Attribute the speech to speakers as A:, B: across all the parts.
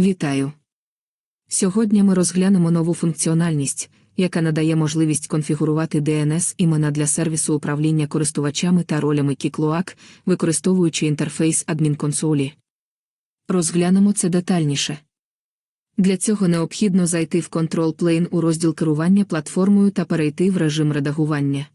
A: Вітаю! Сьогодні ми розглянемо нову функціональність, яка надає можливість конфігурувати DNS імена для сервісу управління користувачами та ролями Keycloak, використовуючи інтерфейс адмінконсолі. Розглянемо це детальніше. Для цього необхідно зайти в Control Plane у розділ керування платформою та перейти в режим редагування.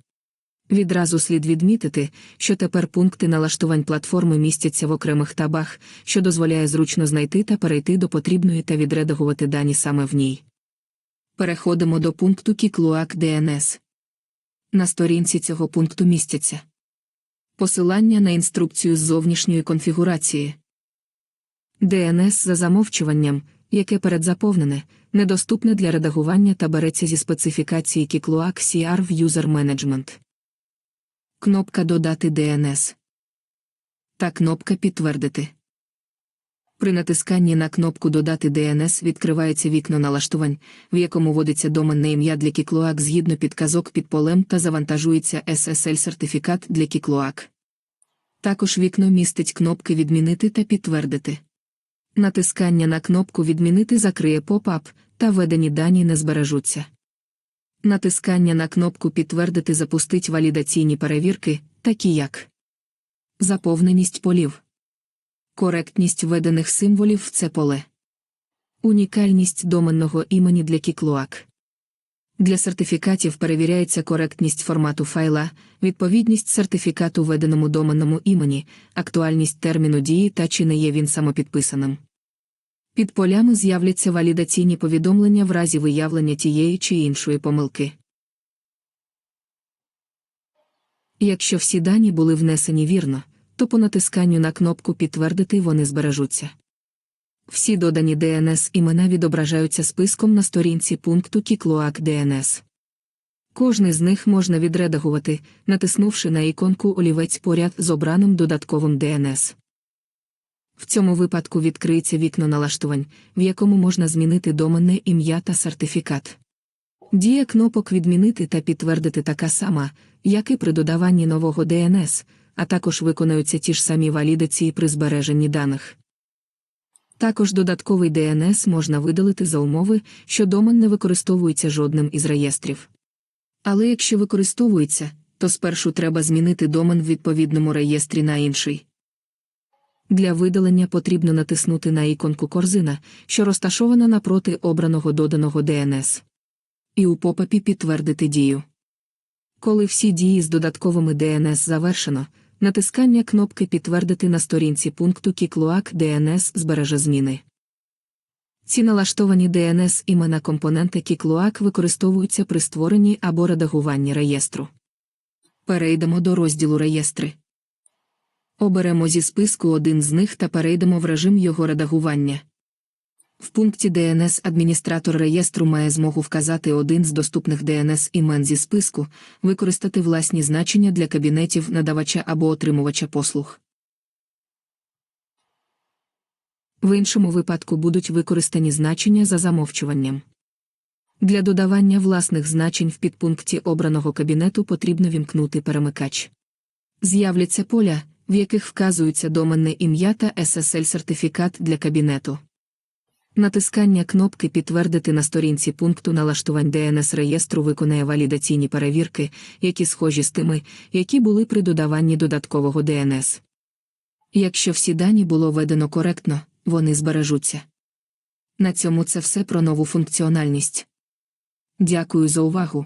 A: Відразу слід відмітити, що тепер пункти налаштувань платформи містяться в окремих табах, що дозволяє зручно знайти та перейти до потрібної та відредагувати дані саме в ній. Переходимо до пункту Keycloak DNS. На сторінці цього пункту містяться посилання на інструкцію з зовнішньої конфігурації. DNS за замовчуванням, яке передзаповнене, недоступне для редагування та береться зі специфікації Keycloak CR в User Management. Кнопка Додати DNS та кнопка Підтвердити. При натисканні на кнопку Додати DNS відкривається вікно налаштувань, в якому вводиться доменне ім'я для Keycloak згідно підказок під полем та завантажується SSL-сертифікат для Keycloak. Також вікно містить кнопки Відмінити та Підтвердити. Натискання на кнопку Відмінити закриє поп-ап, та введені дані не збережуться. Натискання на кнопку Підтвердити запустить валідаційні перевірки, такі як заповненість полів, коректність введених символів в це поле, унікальність доменного імені для Keycloak. Для сертифікатів перевіряється коректність формату файла, відповідність сертифікату введеному доменному імені, актуальність терміну дії та чи не є він самопідписаним. Під полями з'являться валідаційні повідомлення в разі виявлення тієї чи іншої помилки. Якщо всі дані були внесені вірно, то по натисканню на кнопку Підтвердити вони збережуться. Всі додані DNS імена відображаються списком на сторінці пункту Keycloak DNS. Кожний з них можна відредагувати, натиснувши на іконку олівець поряд з обраним додатковим DNS. В цьому випадку відкриється вікно налаштувань, в якому можна змінити доменне ім'я та сертифікат. Дія кнопок Відмінити та підтвердити така сама, як і при додаванні нового DNS, а також виконуються ті ж самі валідації при збереженні даних. Також додатковий DNS можна видалити за умови, що домен не використовується жодним із реєстрів. Але якщо використовується, то спершу треба змінити домен в відповідному реєстрі на інший. Для видалення потрібно натиснути на іконку корзина, що розташована напроти обраного доданого DNS. І у попапі підтвердити дію. Коли всі дії з додатковими DNS завершено, натискання кнопки Підтвердити на сторінці пункту Keycloak DNS збереже зміни. Ці налаштовані DNS імена компоненти Keycloak використовуються при створенні або редагуванні реєстру. Перейдемо до розділу реєстри. Оберемо зі списку один з них та перейдемо в режим його редагування. В пункті DNS адміністратор реєстру має змогу вказати один з доступних DNS імен зі списку, використати власні значення для кабінетів надавача або отримувача послуг. В іншому випадку будуть використані значення за замовчуванням. Для додавання власних значень в підпункті обраного кабінету потрібно вімкнути перемикач. З'являться поля, в яких вказуються доменне ім'я та SSL-сертифікат для кабінету. Натискання кнопки Підтвердити на сторінці пункту налаштувань DNS реєстру виконає валідаційні перевірки, які схожі з тими, які були при додаванні додаткового DNS. Якщо всі дані було введено коректно, вони збережуться. На цьому це все про нову функціональність. Дякую за увагу.